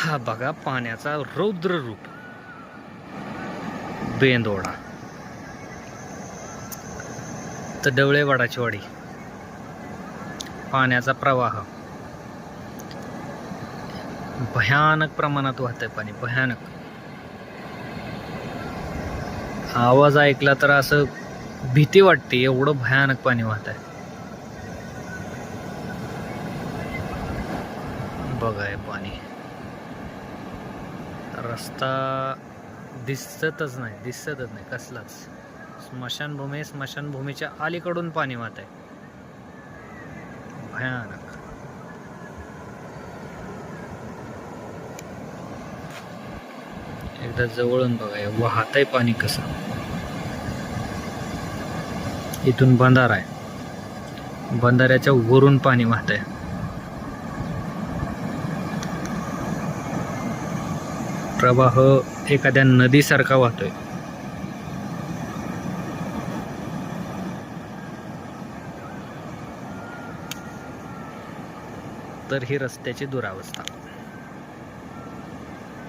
हा बघा पाण्याचा रौद्र रूप. बेंदोडा. तर डवळेवाडाची वाडी पाण्याचा प्रवाह. भयानक प्रमाणात वाहत आहे पाणी भयानक. आवाज ऐकला तर असं भीती वाटते एवढं भयानक पाणी वाहत आहे बघाय पाणी. रस्ता दिसतच नाही दिसतच नाही कसलाच. स्मशानभूमी स्मशानभूमीच्या अलीकडून पाणी वाहत आहे. भयानक. एकदा जवळून बघा वाहत आहे पाणी कसं. इथून बंधारा आहे. बंधाऱ्याच्या वरून पाणी वाहत आहे. प्रवाह एखाद्या नदीसारखा वाहतोय. तर ही रस्त्याची दुरावस्था.